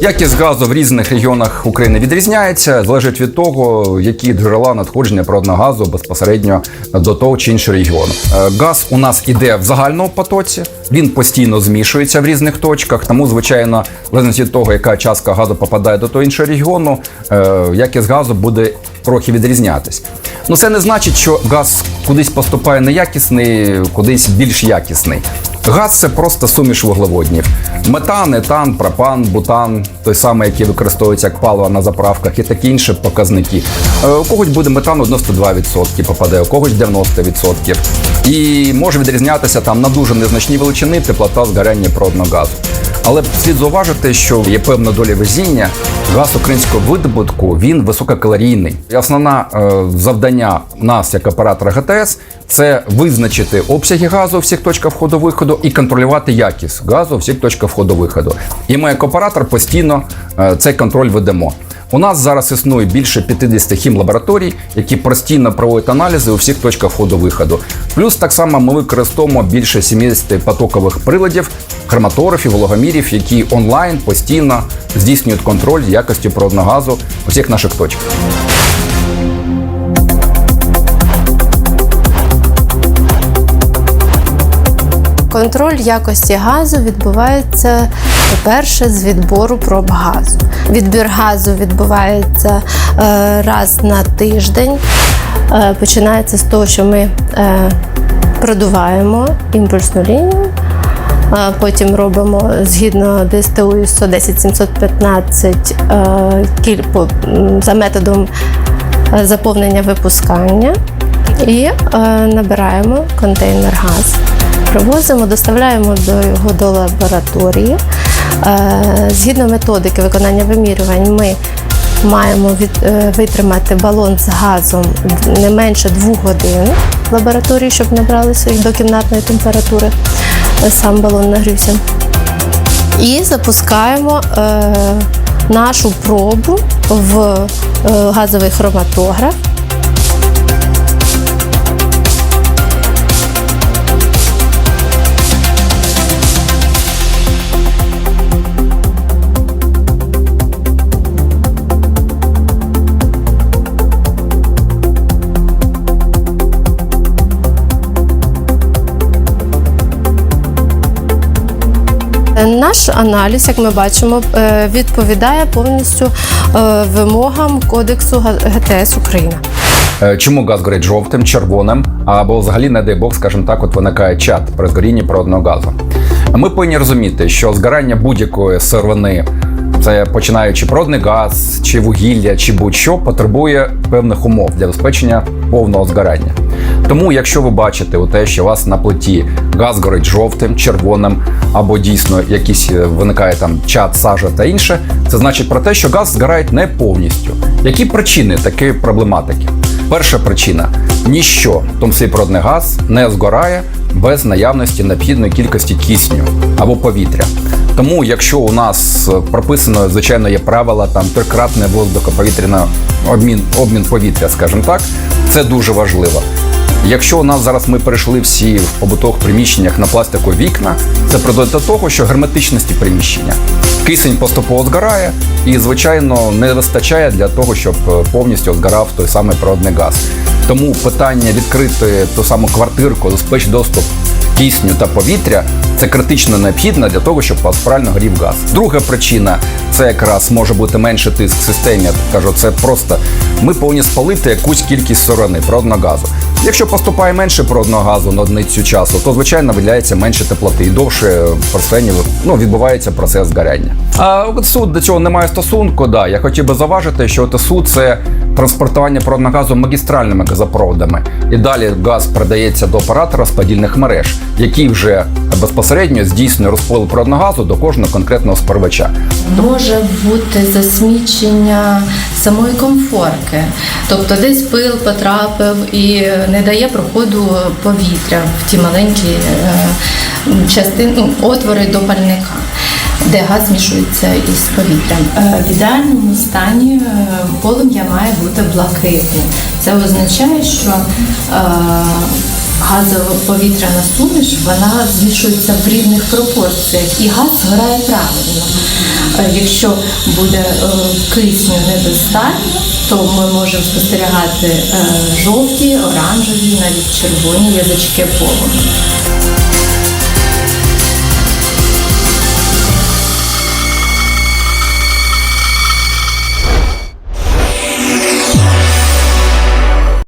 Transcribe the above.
Якість газу в різних регіонах України відрізняється, залежить від того, які джерела надходження природного газу безпосередньо до того чи іншого регіону. Е, Газ у нас іде в загальному потоці, він постійно змішується в різних точках. Тому, звичайно, в залежності від того, яка частка газу попадає до того іншого регіону, е, якість газу буде трохи відрізнятись. Ну це не значить, що газ кудись поступає неякісний, кудись більш якісний. Газ це просто суміш вуглеводнів. Метан, етан, пропан, бутан, той самий, який використовується як паливо на заправках, і такі інші показники. Е, У когось буде метан 92% попаде, у когось 90%. І може відрізнятися там на дуже незначні величини теплота згоряння природного газу. Але слід зауважити, що є певна доля везіння. Газ українського видобутку він висококалорійний. Основне завдання нас, як оператора ГТС, це визначити обсяги газу у всіх точках входу-виходу і контролювати якість газу у всіх точках входу-виходу. І ми, як оператор, постійно е, цей контроль ведемо. У нас зараз існує більше 50 хімлабораторій, які постійно проводять аналізи у всіх точках входу-виходу. Плюс так само ми використовуємо більше 70 потокових приладів, хроматографів, вологомірів, які онлайн постійно здійснюють контроль якості природного газу у всіх наших точках. Контроль якості газу відбувається, по-перше, з відбору проб газу. Відбір газу відбувається е, раз на тиждень. Е, починається з того, що ми е, продуваємо імпульсну лінію. Потім робимо згідно ДСТУ 110 715 е, кіль- по- за методом заповнення випускання і набираємо контейнер газ. Привозимо, доставляємо до його до лабораторії. Е, Згідно методики виконання вимірювань, ми маємо е, витримати балон з газом не менше двох годин в лабораторії, щоб набралися їх до кімнатної температури. Сам балон нагрівся. І запускаємо е, нашу пробу в газовий хроматограф. Наш аналіз, як ми бачимо, е, відповідає повністю е, вимогам Кодексу ГТС України. Е, Чому газ горить жовтим, червоним, або взагалі, не дай Бог, скажімо так, от виникає чат при згорінні природного газу. Ми повинні розуміти, що згорання будь-якої сировини, це починаючи природний газ, чи вугілля, чи будь-що, потребує певних умов для забезпечення повного згорання. Тому, якщо ви бачите те, що у вас на плиті газ горить жовтим, червоним, або дійсно якийсь е, виникає там чат, сажа та інше, це значить про те, що газ згорає не повністю. Які причини такої проблематики? Перша причина ніщо, в тому числі природний газ, не згорає без наявності необхідної кількості кисню або повітря. Тому, якщо у нас е, прописано, звичайно, є правила там трикратне воздухоповітряне обмін, обмін повітря, скажімо так, це дуже важливо. Якщо у нас зараз ми перейшли всі в побутових приміщеннях на пластикові вікна, це призводить до того, що герметичності приміщення. Кисень поступово згорає і, звичайно, не вистачає для того, щоб е, повністю згорав той самий природний газ. Тому питання відкрити ту саму квартирку, забезпечити доступ кисню та повітря це критично необхідно для того, щоб правильно горів газ. Друга причина це якраз може бути менший тиск в системі. Я кажу, це просто ми повинні спалити якусь кількість сторони природного газу. Якщо поступає менше природного газу на одиницю часу, то звичайно виділяється менше теплоти і довше в процесі ну, відбувається процес згоряння. А от суд до цього не має стосунку. Да, я хотів би заважити, що ТСУ це транспортування природного газу магістральними газопроводами. І далі газ передається до оператора розподільних мереж, який вже безпосередньо здійснює розподіл природного газу до кожного конкретного споживача. Може бути засмічення самої комфорки, тобто десь пил потрапив і не дає проходу повітря в ті маленькі е, частини, ну, отвори до пальника, де газ змішується із повітрям. Е, В ідеальному стані е, полум'я має бути блакитним. Це означає, що е, газово-повітряна суміш вона змішується в рівних пропорціях і газ згорає правильно. Е, Якщо буде е, кисню недостатньо, то ми можемо спостерігати е, жовті, оранжеві, навіть червоні язички полум'я.